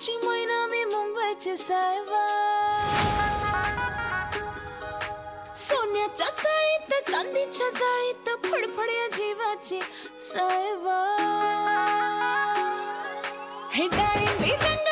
अंगाची महिना मी मुंबईची सायबा. सोन्याच्या चाळीत चांदीच्या जाळीत फडफड्या जीवाची सायबा. हे डाळिंबी रंग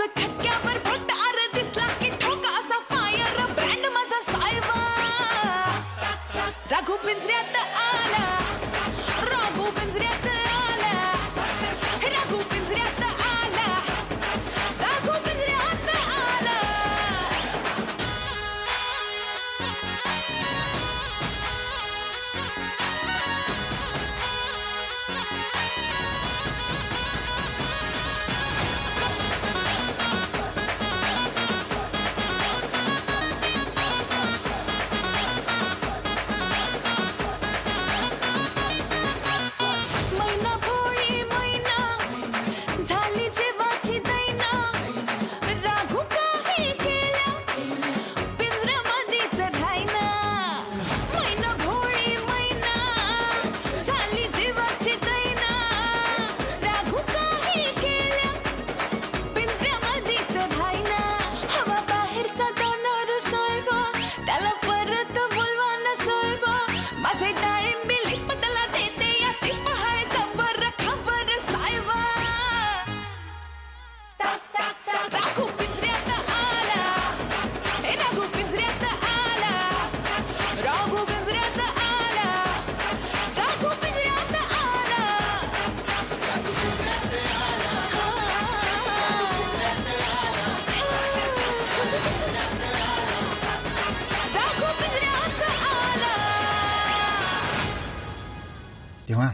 त्याचं खटक्यावर बोट आर दिसला की ठोका असा फायर ब्रँड माझा साहेबा राघू पिंजऱ्यात आला. राघू पिंजऱ्यात